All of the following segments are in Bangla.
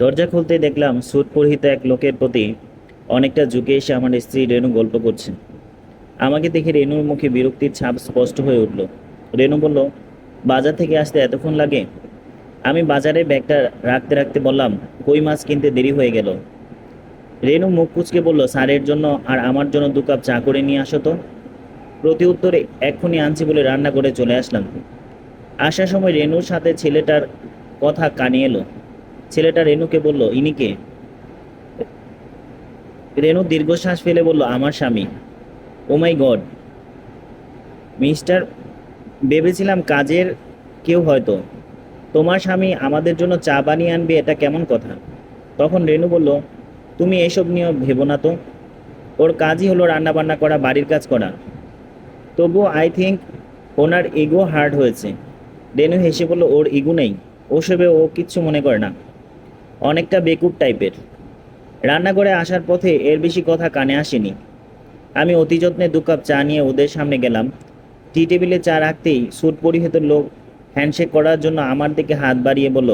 দরজা খুলতে দেখলাম স্যুট পরিহিত এক লোকের প্রতি অনেকটা ঝুঁকে এসে আমার স্ত্রী রেনু গল্প করছে আমাকে দেখে রেনুর মুখে বিরক্তির ছাপ স্পষ্ট হয়ে উঠল। রেনু বলল, বাজার থেকে আসতে এতক্ষণ লাগে? আমি বাজারে ব্যাগটা রাখতে রাখতে বললাম, কই মাছ কিনতে দেরি হয়ে গেল? রেনু মুখ কুচকে বলল, স্যারের জন্য আর আমার জন্য দু কাপ চা করে নিয়ে আসো তো। প্রতি উত্তরে, এক্ষুনি আনছি বলে রান্না করে চলে আসলাম। আসার সময় রেনুর সাথে ছেলেটার কথা কানে এলো। ছেলেটা রেনুকে বলল ইনিকে রেনু দীর্ঘশ্বাস ফেলে বলল, আমার স্বামী। ও মাই গড মিস্টার, ভেবেছিলাম কাজের কেউ হয়তো। তোমার স্বামী আমাদের জন্য চা বানিয়ে আনবে, এটা কেমন কথা? তখন রেনু বলল, তুমি এসব নিয়ে ভেবো না তো। ওর কাজই হলো রান্না বান্না করা, বাড়ির কাজ করা। তবুও আই থিঙ্ক ওনার ইগো হার্ড হয়েছে। রেনু হেসে বলল, ওর ইগো নেই। ওসবে ও কিচ্ছু মনে করে না। অনেকটা বেকুব টাইপের। রান্নাঘরে আসার পথে এর বেশি কথা কানে আসেনি। আমি অতি যত্নে দু কাপ চা নিয়ে ওদের সামনে গেলাম। টি টেবিলে চা রাখতেই স্যুট পরিহিত লোক হ্যান্ডশেক করার জন্য আমার দিকে হাত বাড়িয়ে বলল,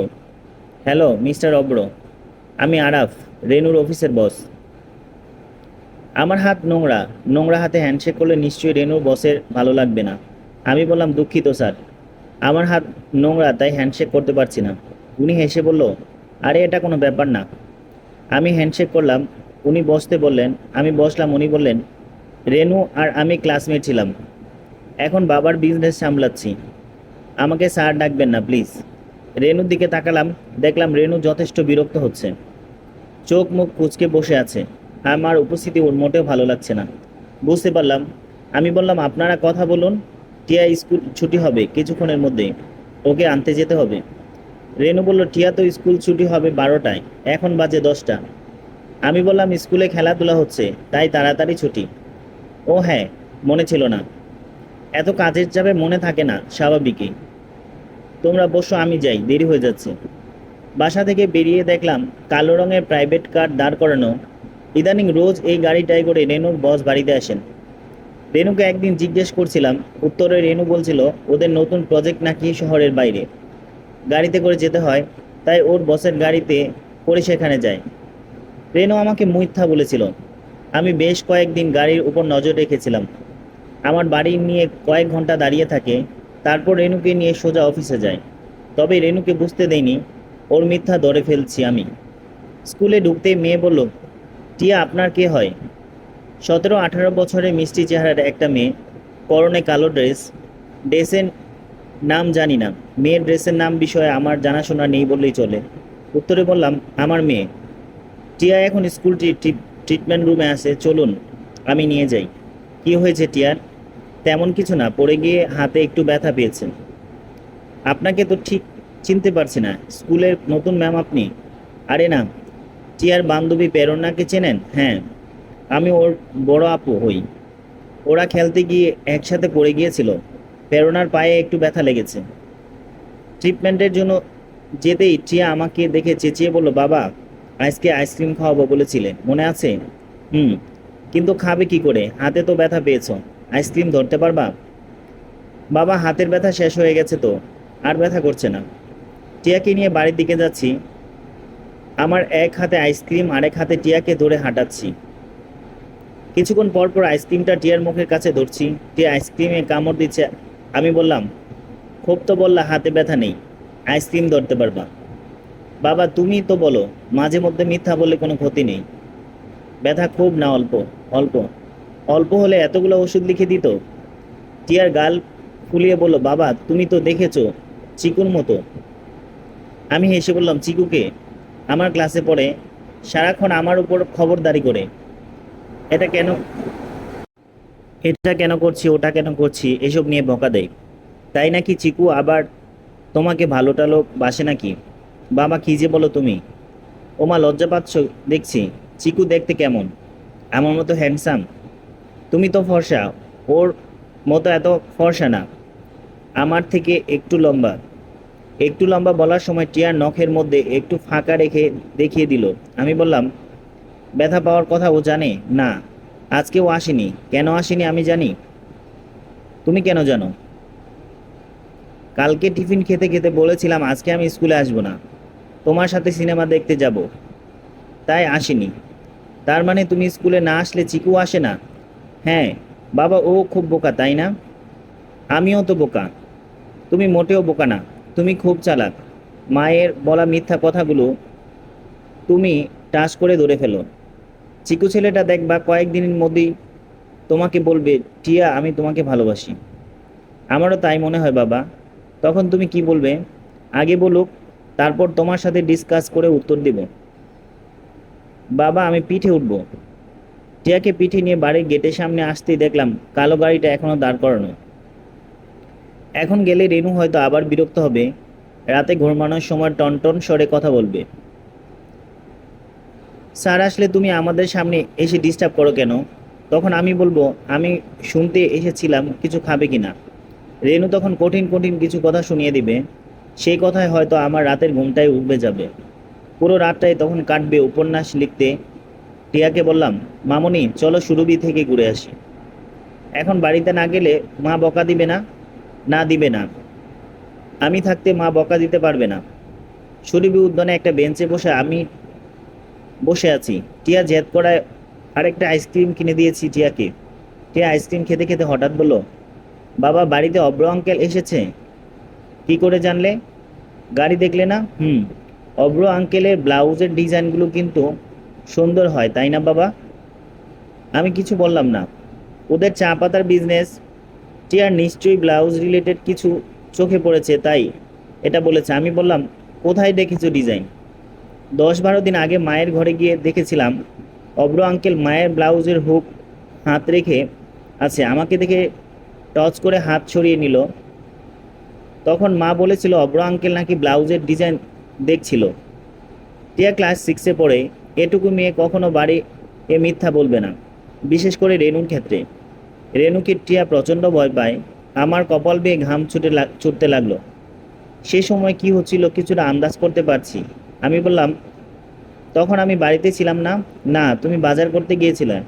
হ্যালো, মিস্টার অব্র, আমি আরাফ, রেনুর অফিসের বস। আমার হাত নোংরা নোংরা হাতে হ্যান্ডশেক করলে নিশ্চয়ই রেনুর বসের ভালো লাগবে না। আমি বললাম, দুঃখিত, স্যার। আমার হাত নোংরা, তাই হ্যান্ডশেক করতে পারছি না। উনি হেসে বলল আরে এটা কোনো ব্যাপার না। আমি হ্যান্ডশেক করলাম, উনি বসতে বললেন, আমি বসলাম, উনি বললেন, রেনু আর আমি ক্লাসমেট ছিলাম। এখন বাবার বিজনেস সামলাচ্ছি। আমাকে স্যার ডাকবেন না প্লিজ রেনুর দিকে তাকালাম, দেখলাম রেনু যথেষ্ট বিরক্ত হচ্ছে। চোখ মুখ কুচকে বসে আছে। আমার উপস্থিতি ওর মোটেও ভালো লাগছে না। বুঝতে পারলাম। আমি বললাম, আপনারা কথা বলুন। টিয়া স্কুল ছুটি হবে কিছুক্ষণের মধ্যেই। ওকে আনতে যেতে হবে। রেনু বলল টিয়া তো স্কুল ছুটি হবে বারোটায়, এখন বাজে দশটা। আমি বললাম, স্কুলে খেলাধুলা হচ্ছে, তাই তাড়াতাড়ি ছুটি। ও হ্যাঁ মনে ছিল না। এত কাজের চাপে মনে থাকে না, স্বাভাবিকই। তোমরা বসো, আমি যাই, দেরি হয়ে যাচ্ছে। বাসা থেকে বেরিয়ে দেখলাম, কালো রঙের প্রাইভেট কার দাঁড় করানো। ইদানিং রোজ এই গাড়িটায় করে রেনুর বস বাড়িতে আসেন। রেনুকে একদিন জিজ্ঞেস করছিলাম, উত্তরে রেনু বলছিল, ওদের নতুন প্রজেক্ট নাকি শহরের বাইরে? গাড়িতে করে যেতে হয়, তাই ওর বসের গাড়িতে করে সেখানে যায়। রেনু আমাকে মিথ্যা বলেছিল। আমি বেশ কয়েকদিন গাড়ির উপর নজর রেখেছিলাম। আমার বাড়ি নিয়ে কয়েক ঘণ্টা দাঁড়িয়ে থাকে, তারপর রেনুকে নিয়ে সোজা অফিসে যায়। তবে রেনুকে বুঝতে দেয়নি ওর মিথ্যা ধরে ফেলছি আমি। স্কুলে ঢুকতেই মেয়ে বলল, টিয়া, আপনার কে হয়? সতেরো আঠারো বছরের মিষ্টি চেহারার একটা মেয়ে, পরনে কালো ড্রেস, ড্রেসের নাম জানি না। মেয়ের ড্রেসের নাম বিষয়ে আমার জানাশোনা নেই বললেই চলে। উত্তরে বললাম, আমার মেয়ে। টিয়া এখন স্কুল ট্রিটমেন্ট রুমে আছে, চলুন, আমি নিয়ে যাই। কি হয়েছে টিয়ার? তেমন কিছু না, পড়ে গিয়ে হাতে একটু ব্যথা পেয়েছেন আপনাকে তো ঠিক চিনতে পারছি না, স্কুলের নতুন ম্যাম আপনি? আরে না, টিয়ার বান্ধবী প্রেরণাকে চেনেন? হ্যাঁ আমি ওর বড় আপু হই। ওরা খেলতে গিয়ে একসাথে পড়ে গিয়েছিল। প্রেরণার পায়ে একটু ব্যথা লেগেছে। ট্রিটমেন্টের জন্য যেতেই টিয়া আমাকে দেখে চেঁচিয়ে বলল, বাবা, আজকে আইসক্রিম খাওয়াবো বলেছিলে, মনে আছে? হুম, কিন্তু খাবে কি করে? হাতে তো ব্যথা পেয়েছ, আইসক্রিম ধরতে পারবা? বাবা, হাতের ব্যথা শেষ হয়ে গেছে তো, আর ব্যথা করছে না। টিয়াকে নিয়ে বাড়ির দিকে যাচ্ছি। আমার এক হাতে আইসক্রিম, আরেক হাতে টিয়াকে ধরে হাঁটাচ্ছি। কিছুক্ষণ পর পর আইসক্রিমটা টিয়ার মুখের কাছে ধরছি। টিয়া আইসক্রিমে কামড় দিচ্ছে আমি বললাম, খুব তো বললা, হাতে ব্যথা নেই, আইসক্রিম ধরতে পারবা। বাবা, তুমি তো বলো, মাঝে মধ্যে মিথ্যা বললে কোনো ক্ষতি নেই। ব্যথা খুব না অল্প অল্প অল্প হলে এতগুলো ওষুধ লিখে দিত? টিয়ার গাল ফুলিয়ে বলল, বাবা, তুমি তো দেখেছ, চিকুর মতো। আমি হেসে বললাম, চিকুকে, আমার ক্লাসে পড়ে, সারাক্ষণ আমার উপর খবরদারি করে। এটা কেন এটা কেন করছি, ওটা কেন করছি, এসব নিয়ে বকা দেয়। তাই নাকি চিকু আবার তোমাকে ভালো টালো বাসে নাকি? বাবা, কী যে বলো তুমি? ওমা, লজ্জা পাচ্ছ? দেখছি। চিকু দেখতে কেমন? আমার মতো হ্যান্ডসাম তুমি তো ফর্সা। ওর মতো এত ফর্সা না। আমার থেকে একটু লম্বা। একটু লম্বা বলার সময় টিয়ার নখের মধ্যে একটু ফাঁকা রেখে দেখিয়ে দিল। আমি বললাম, ব্যথা পাওয়ার কথা ও জানে? না। আজকে ও আসেনি। কেন আসেনি আমি জানি। তুমি কেন জানো? কালকে টিফিন খেতে খেতে বলেছিলাম আজকে আমি স্কুলে আসব না। তোমার সাথে সিনেমা দেখতে যাব। তাই আসিনি। তার মানে তুমি স্কুলে না আসলে চিকু আসে না? হ্যাঁ বাবা ও খুব বোকা, তাই না? আমিও তো বোকা। তুমি মোটেও বোকা না। তুমি খুব চালাক। মায়ের বলা মিথ্যা কথাগুলো তুমি টাস করে ধরে ফেলো। চিকু ছেলেটা দেখবা কয়েকদিনের মধ্যেই তোমাকে বলবে, টিয়া, আমি তোমাকে ভালোবাসি। আমারও তাই মনে হয় বাবা। তখন তুমি কি বলবে? আগে বলুক, তারপর তোমার সাথে ডিসকাস করে উত্তর দেব। বাবা, আমি পিঠে উঠব। টিয়াকে পিঠে নিয়ে বাড়ির গেটের সামনে আসতেই দেখলাম কালো গাড়িটা এখনও দাঁড় করানো। এখন গেলে রেনু হয়তো আবার বিরক্ত হবে। রাতে ঘুমানোর সময় টনটন স্বরে কথা বলবে। স্যার, আসলে তুমি আমাদের সামনে এসে ডিস্টার্ব করো কেন? তখন আমি বলব, আমি শুনতে এসেছিলাম, কিছু খাবে কিনা। রেনু তখন কঠিন কঠিন কিছু কথা শুনিয়ে দিবে। সেই কথায় হয়তো আমার রাতের ঘুমটাই উঠবে যাবে। পুরো রাতটাই তখন কাটবে উপন্যাস লিখতে। টিয়াকে বললাম, মামনি, চলো সুরভি থেকে ঘুরে আসি। এখন বাড়িতে না গেলে মা বকা দিবে না? না, দিবে না। আমি থাকতে মা বকা দিতে পারবে না। সুরভি উদ্যানে একটা বেঞ্চে বসে আমি বসে আছি। টিয়া জেদ করায় আরেকটা আইসক্রিম কিনে দিয়েছি টিয়াকে। টিয়া আইসক্রিম খেতে খেতে হঠাৎ বলল, বাবা, বাড়িতে অব্র আঙ্কেল এসেছে। কি করে জানলে? গাড়ি দেখলে না? হুম, অব্র আঙ্কেলের ব্লাউজের ডিজাইনগুলো কিন্তু সুন্দর হয়, তাই না বাবা? আমি কিছু বললাম না। ওদের চা পাতার বিজনেস টিয়ার নিশ্চয়ই ব্লাউজ রিলেটেড কিছু চোখে পড়েছে, তাই এটা বলেছে। আমি বললাম, কোথায় দেখেছ ডিজাইন দশ বারো দিন আগে মায়ের ঘরে গিয়ে দেখেছিলাম। অব্র আঙ্কেল মায়ের ব্লাউজের হুক হাত রেখে আছে, আমাকে দেখে টচ করে হাত ছড়িয়ে নিল। তখন মা বলেছিল অব্র আঙ্কেল নাকি ব্লাউজের ডিজাইন দেখছিল। টিয়া ক্লাস সিক্সে পড়ে, এটুকু মেয়ে কখনো বাড়ি এ মিথ্যা বলবে না। বিশেষ করে রেনুর ক্ষেত্রে। রেনুকে টিয়া প্রচণ্ড ভয় পায়। আমার কপাল বেয়ে ঘাম ছুটে ছুটতে লাগল। সে সময় কি হচ্ছিল কিছুটা আন্দাজ করতে পারছি। আমি বললাম, তখন আমি বাড়িতে ছিলাম না। না, তুমি বাজার করতে গিয়েছিলে।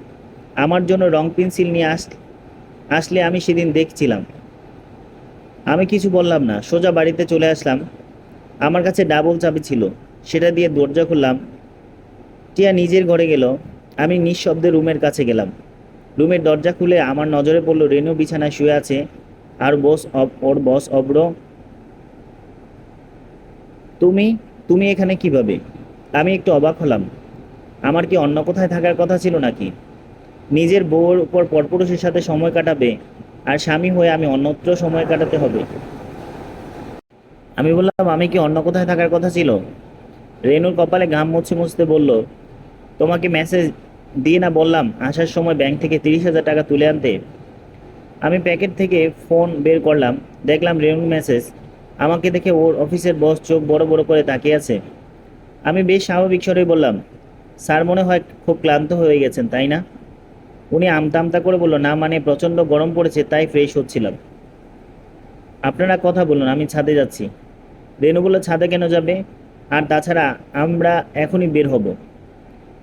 আমার জন্য রং পেন্সিল নিয়ে আস, আসলে আমি সেদিন দেখছিলাম। আমি কিছু বললাম না, সোজা বাড়িতে চলে আসলাম। আমার কাছে ডাবল চাবি ছিল, সেটা দিয়ে দরজা খুললাম। টিয়া নিজের ঘরে গেল, আমি নিঃশব্দে রুমের কাছে গেলাম। রুমের দরজা খুলে আমার নজরে পড়ল রেনু বিছানায় শুয়ে আছে, আর বস অব- ওর বস অব্র, তুমি তুমি এখানে কীভাবে? আমি একটু অবাক হলাম। আমার কি অন্য কোথায় থাকার কথা ছিল নাকি? নিজের বউর উপর পরপুরুষের সাথে সময় কাটাবে, আর স্বামী হয়ে আমি অন্যত্র সময় কাটাতে হবে। আমি বললাম, আমি কি অন্য কোথায় থাকার কথা ছিল? রেনুর কপালে ঘাম মুছতে মুছতে বলল, তোমাকে মেসেজ দিয়ে না বললাম, আসার সময় ব্যাংক থেকে তিরিশ হাজার টাকা তুলে আনতে। আমি প্যাকেট থেকে ফোন বের করলাম, দেখলাম রেনুর মেসেজ। আমাকে দেখে ওর অফিসের বস চোখ বড় বড় করে তাকিয়ে আছে। আমি বেশ স্বাভাবিক স্বরে বললাম, স্যার মনে হয় খুব ক্লান্ত হয়ে গেছেন, তাই না? উনি আমতা আমতা করে বলল, না মানে প্রচণ্ড গরম পড়েছে, তাই ফ্রেশ হচ্ছিলাম। আপনারা কথা বলুন, আমি ছাদে যাচ্ছি। রেনু বলল, ছাদে কেন যাবে? আর তাছাড়া আমরা এখনই বের হব।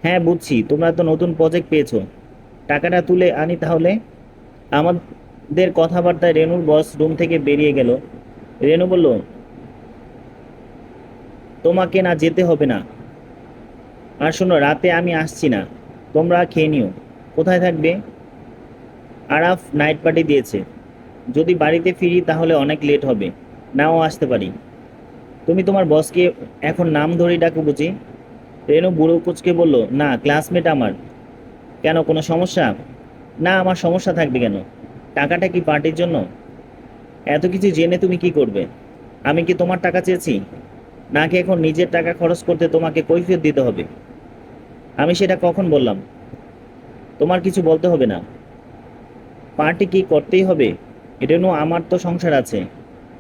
হ্যাঁ বুঝছি, তোমরা তো নতুন প্রজেক্ট পেয়েছ। টাকাটা তুলে আনি তাহলে? আমাদের কথাবার্তায় রেনুর বস রুম থেকে বেরিয়ে গেল। রেনু বলল, তোমাকে না যেতে হবে না। আর শোনো, রাতে আমি আসছি না। তোমরা খেয়ে নিও। কোথায় থাকবে? আরাফ নাইট পার্টি দিয়েছে। যদি বাড়িতে ফিরি তাহলে অনেক লেট হবে। নাও আসতে পারি। তুমি তোমার বসকে এখন নাম ধরেই ডাকো বুঝি? রেনু বুড়ো কুচকে বলল, না, ক্লাসমেট আমার। কেন, কোনো সমস্যা? না, আমার সমস্যা থাকবে কেন? টাকাটা কি পার্টির জন্য? এত কিছু জেনে তুমি কি করবে? আমি কি তোমার টাকা চেয়েছি? নাকি এখন নিজের টাকা খরচ করতে তোমাকে কৈফিয়ত দিতে হবে? আমি সেটা কখন বললাম? তোমার কিছু বলতে হবে না। পার্টি কি করতেই হবে? রেনু আমার তো সংসার আছে।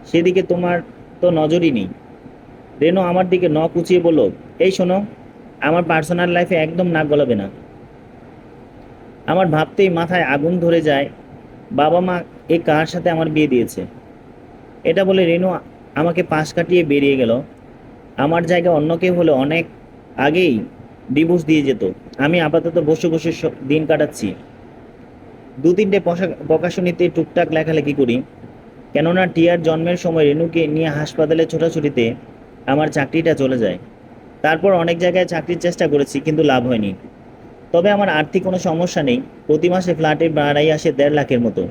সেদিকে তোমার তো নজরই নেই। রেনু আমার দিকে ন কুচিয়ে বলল, এই শোনো, আমার পার্সোনাল লাইফে একদম নাক গলাবে না। আমার ভাবতেই মাথায় আগুন ধরে যায়। বাবা মা এ কার সাথে আমার বিয়ে দিয়েছে? এটা বলে রেনু আমাকে পাশ কাটিয়ে বেরিয়ে গেল। আমার জায়গায় অন্য কেউ হলে অনেক আগেই ডিভোর্স দিয়ে যেত। আমি আপাতত বসে বসে দিন কাটাচ্ছি। দু তিনটে প্রকাশনীতে টুকটাক লেখালেখি করি। কেননা টিয়ার জন্মের সময় রেনুকে নিয়ে হাসপাতালে ছোটাছুটিতে আমার চাকরিটা চলে যায়। তারপর অনেক জায়গায় চাকরির চেষ্টা করেছি কিন্তু লাভ হয়নি। তবে আমার আর্থিক কোনো সমস্যা নেই। প্রতি মাসে ফ্ল্যাটের ভাড়াই আসে দেড় লাখের মতো।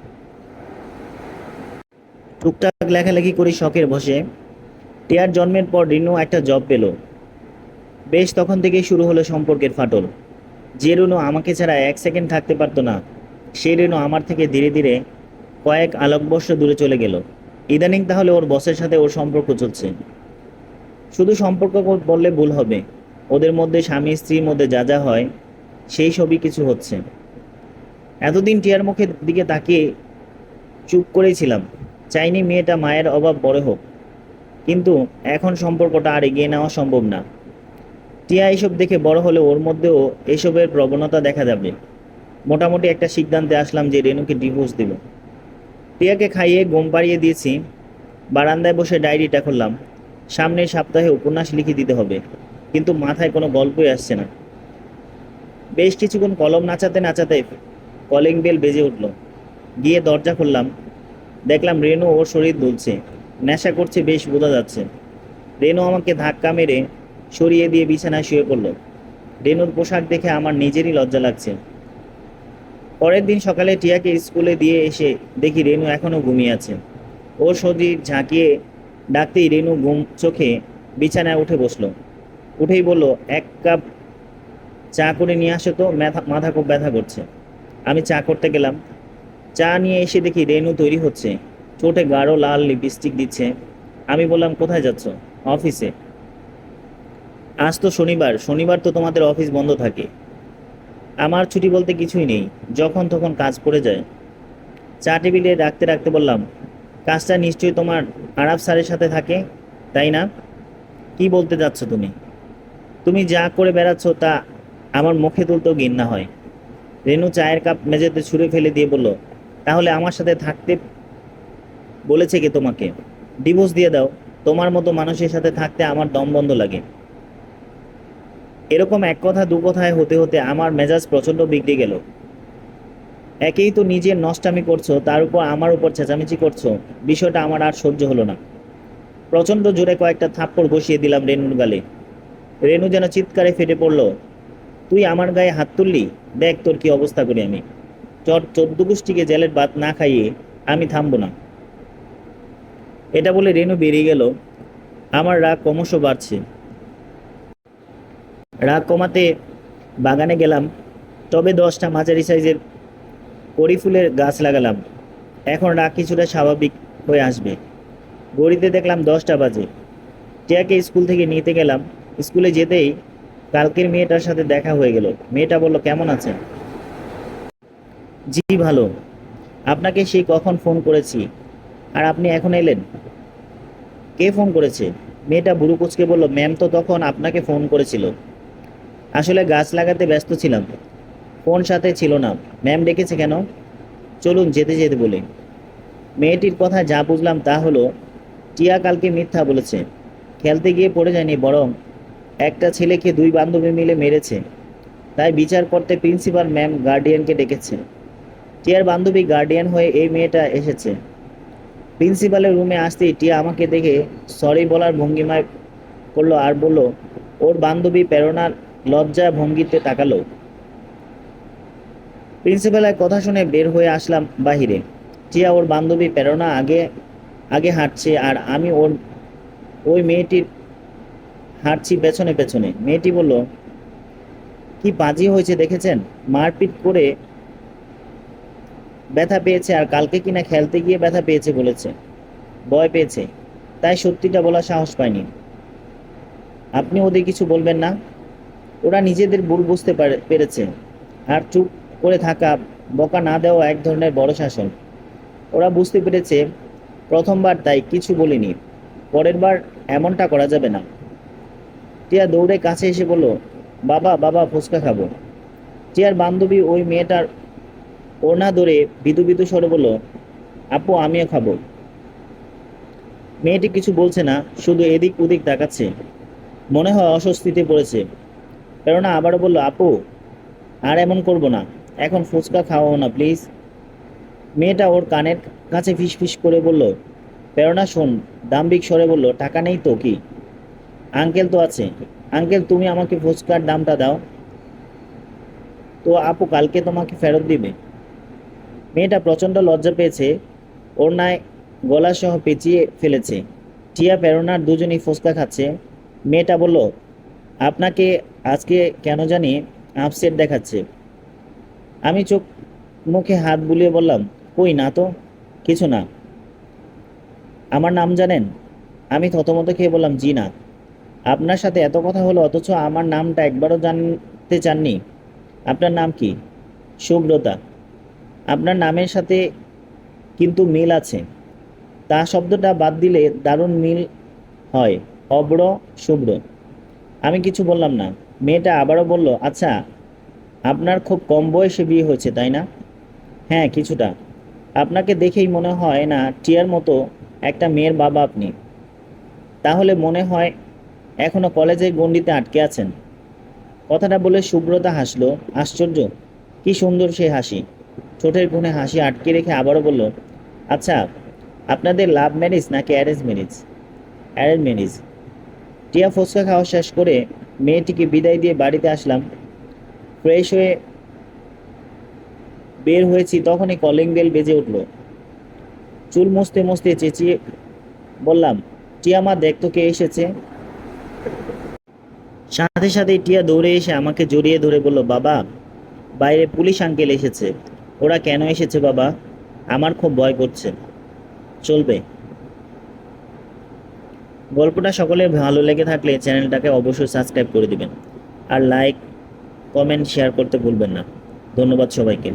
টুকটাক লেখালেখি করি শখের বসে। টিয়ার জন্মের পর রিনু একটা জব পেল। বেশ তখন থেকেই শুরু হলো সম্পর্কের ফাটল। যে রেনু আমাকে ছাড়া এক সেকেন্ড থাকতে পারতো না, সে রেনু আমার থেকে ধীরে ধীরে কয়েক আলোকবর্ষ দূরে চলে গেল। ইদানিং তাহলে ওর বসের সাথে ওর সম্পর্ক চলছে। শুধু সম্পর্ক বললে ভুল হবে। ওদের মধ্যে স্বামী, স্ত্রীর মধ্যে যা যা হয়, সেই সবই কিছু হচ্ছে। এতদিন টিয়ার মুখের দিকে তাকিয়ে চুপ করেই ছিলাম। চাইনি মেয়েটা মায়ের অভাব বড় হোক। কিন্তু এখন সম্পর্কটা আর এগিয়ে নেওয়া সম্ভব না। টিয়া এইসব দেখে বড় হলে ওর মধ্যেও এসবের প্রবণতা দেখা যাবে। মোটামুটি একটা সিদ্ধান্তে আসলাম যে রেনুকে ডিভোর্স দেব। টিয়াকে খাইয়ে ঘুম পাড়িয়ে দিয়েছি। বারান্দায় বসে ডায়েরিটা খুললাম। সামনের সপ্তাহে উপন্যাস লিখে দিতে হবে, কিন্তু মাথায় কোনো গল্পই আসছে না। বেশ কিছুক্ষণ কলম নাচাতে নাচাতে কলিং বেল বেজে উঠল। গিয়ে দরজা খুললাম। দেখলাম রেনু ওর শরীর দুলছে। নেশা করছে বেশ, বোঝা যাচ্ছে। রেনু আমাকে ধাক্কা মেরে সরিয়ে দিয়ে বিছানায় শুয়ে পড়ল। রেনুর পোশাক দেখে আমার নিজেরই লজ্জা লাগছে। পরের দিন সকালে টিয়াকে স্কুলে দিয়ে এসে দেখি রেনু এখনও ঘুমিয়ে আছে। ওর শরীর ঝাঁকিয়ে ডাকতেই রেনু ঘুম চোখে বিছানায় উঠে বসল। উঠেই বলল, এক কাপ চা করে নিয়ে আসো তো, মাথা মাথা খুব ব্যথা করছে। আমি চা করতে গেলাম। চা নিয়ে এসে দেখি রেনু তৈরি হচ্ছে। ঠোঁটে গাঢ় লাল লিপস্টিক দিচ্ছে। আমি বললাম, কোথায় যাচ্ছ? অফিসে। আজ তো শনিবার। শনিবার তো তোমাদের অফিস বন্ধ থাকে। আমার ছুটি বলতে কিছুই নেই। যখন তখন কাজ পড়ে যায়। চা টেবিলে রাখতে রাখতে বললাম, কাজটা নিশ্চয়ই তোমার আরব স্যারের সাথে থাকে, তাই না? কি বলতে যাচ্ছ তুমি? তুমি যা করে বেড়াচ্ছ তা আমার মুখে তুলতেও ঘৃণা হয়। রেনু চায়ের কাপ মেঝেতে ছুঁড়ে ফেলে দিয়ে বলল তাহলে আমার সাথে থাকতে বলেছে কে তোমাকে? ডিভোর্স দিয়ে দাও। তোমার মতো মানুষের সাথে থাকতে আমার দম বন্ধ লাগে। এরকম এক কথা, দু কথায় হতে হতে আমার মেজাজ প্রচণ্ড বিগড়ে গেল। একেই তো নিজের নষ্টামি করছ, তার উপর আমার উপর চেঁচামেচি করছ। বিষয়টা আমার আর সহ্য হলো না। প্রচণ্ড জোরে কয়েকটা থাপ্পড় বসিয়ে দিলাম রেনুর গালে। রেনু যেন চিৎকারে ফেটে পড়ল, তুই আমার গায়ে হাত তুললি? দেখ তোর কি অবস্থা করি আমি। চট চোদ্দ জেলের ভাত না খাইয়ে আমি থামবো না। এটা বলে রেনু বেরিয়ে গেল। আমার রাগ ক্রমশ বাড়ছে। রাগ কমাতে বাগানে গেলাম, তবে দশটা মাঝারি সাইজের কড়ি ফুলের গাছ লাগালাম। এখন রাগ কিছুটা স্বাভাবিক হয়ে আসবে। গড়িতে দেখলাম দশটা বাজে। টিয়াকে স্কুল থেকে নিতে গেলাম। স্কুলে যেতেই কালকের মেয়েটার সাথে দেখা হয়ে গেল। মেয়েটা বলল, কেমন আছেন? জি, ভালো। আপনাকে সেই কখন ফোন করেছি? আর আপনি এখন এলেন? কে ফোন করেছে? মেয়েটা বুড়ো কুচকে বলল, ম্যাম তো তখন আপনাকে ফোন করেছিল। আসলে গাছ লাগাতে ব্যস্ত ছিলাম। ফোন সাথে ছিল না। ম্যাম ডেকেছে কেন? চলুন যেতে যেতে বলে। মেয়েটির কথা যা বুঝলাম তা হলো, টিয়া কালকে মিথ্যা বলেছে। খেলতে গিয়ে পড়ে যায়নি বরং একটা ছেলেকে দুই বান্ধবী মিলে মেরেছে। তাই বিচার করতে প্রিন্সিপাল ম্যাম গার্ডিয়ানকে ডেকেছে। টিয়ার বান্ধবী গার্ডিয়ান হয়ে এই মেয়েটা এসেছে। প্রিন্সিপালের রুমে আসতেই টিয়া আমাকে দেখে সরি বলার ভঙ্গিমায় করল আর বলল, ওর বান্ধবী প্রেরণার লজ্জা ভঙ্গিতে তাকালো। প্রিন্সিপালের কথা শুনে বের হয়ে আসলাম বাহিরে। টিয়া ওর বান্ধবী প্রেরণা আগে আগে হাঁটছে আর আমি ওর, ওই মেয়েটির হাঁটছি পেছনে পেছনে। মেয়েটি বলল, কি বাজি হয়েছে দেখেছেন? মারপিট করে ব্যথা পেয়েছে আর কালকে কিনা খেলতে গিয়ে ব্যথা পেয়েছে বলেছে। ভয় পেয়েছে। তাই সত্যিটা বলা সাহস পায়নি। আপনি ওদের কিছু বলবেন না? ওরা নিজেদের ভুল বুঝতে পারে- পেরেছে। আর চুপ করে থাকা, বকা না দেওয়া এক ধরনের বড় শাসন। ওরা বুঝতে পেরেছে, প্রথমবার তাই কিছু বলিনি। পরের বার এমনটা করা যাবে না। টিয়া দৌড়ে কাছে এসে বলল, বাবা বাবা, ফুচকা খাব। টিয়ার বান্ধবী ওই মেয়েটার ওড়না ধরে বিদু বিদু স্বরে বলল, আপু, আমিও খাব। মেয়েটি কিছু বলছে না, শুধু এদিক ওদিক তাকাচ্ছে। মনে হয় অস্বস্তিতে পড়েছে। প্রেরণা আবারও বলল, আপু, আর এমন করব না। এখন ফুচকা খাওয়াও না, প্লিজ। মেয়েটা ওর কানের কাছে ফিস করে বলল, প্রেরণা, শোন। দাম্বিক স্বরে বলল, টাকা নেই তো কি? আঙ্কেল তো আছে। আঙ্কেল, তুমি আমাকে ফুচকার দামটা দাও। তো আপু, কালকে তোমাকে ফেরত দিবে। মেয়েটা প্রচণ্ড লজ্জা পেয়েছে, ওড়নায় গলা সহ পেঁচিয়ে ফেলেছে। টিয়া প্রেরণার দুজনেই ফুচকা খাচ্ছে। মেয়েটা বলল, আপনাকে আজকে কেন জানি আপসেট দেখাচ্ছে? আমি চোখ মুখে হাত বুলিয়ে বললাম, কই না তো, কিছু না। আমার নাম জানেন? আমি থতমত খেয়ে বললাম, জি না। আপনার সাথে এত কথা হলো, অথচ আমার নামটা একবারও জানতে চাননি। আপনার নাম কি? সুব্রতা। আপনার নামের সাথে কিন্তু মিল আছে। তা শব্দটা বাদ দিলে দারুণ মিল হয়, অব্র শুভ্র। আমি কিছু বললাম না। মেয়েটা আবারও বলল আচ্ছা আপনার খুব কম বয়সে বিয়ে হয়েছে, তাই না? হ্যাঁ কিছুটা। আপনাকে দেখেই মনে হয় না টিয়ার মতো একটা মেয়ের বাবা আপনি। তাহলে মনে হয় এখনও কলেজের গণ্ডিতে আটকে আছেন। কথাটা বলে সুব্রতা হাসলো। আশ্চর্য, কি সুন্দর সে হাসি। ঠোঁটের কোণে হাসি আটকে রেখে আবারও বলল আচ্ছা আপনাদের লাভ ম্যারেজ নাকি arrange marriage? Arrange marriage. Tia fuchka খাওয়া শেষ করে মেয়েটিকে বিদায় দিয়ে বাড়িতে আসলাম। ফ্রেশ হয়ে বের হয়েছি, তখনই কলিং বেল বেজে উঠল। চুল মুছতে মুছতে চেঁচিয়ে বললাম, টিয়া মা, দেখ তো কে এসেছে। সাথে সাথে টিয়া দৌড়ে এসে আমাকে জড়িয়ে ধরে বলল, বাবা, বাইরে পুলিশ আঙ্কেল এসেছে। ওরা কেন এসেছে বাবা? আমার খুব ভয় করছে। চলবে। গল্পটা সকলে ভালো লেগে থাকলে চ্যানেলটাকে অবশ্যই সাবস্ক্রাইব করে দিবেন। আর লাইক, কমেন্ট, শেয়ার করতে ভুলবেন না। ধন্যবাদ সবাইকে।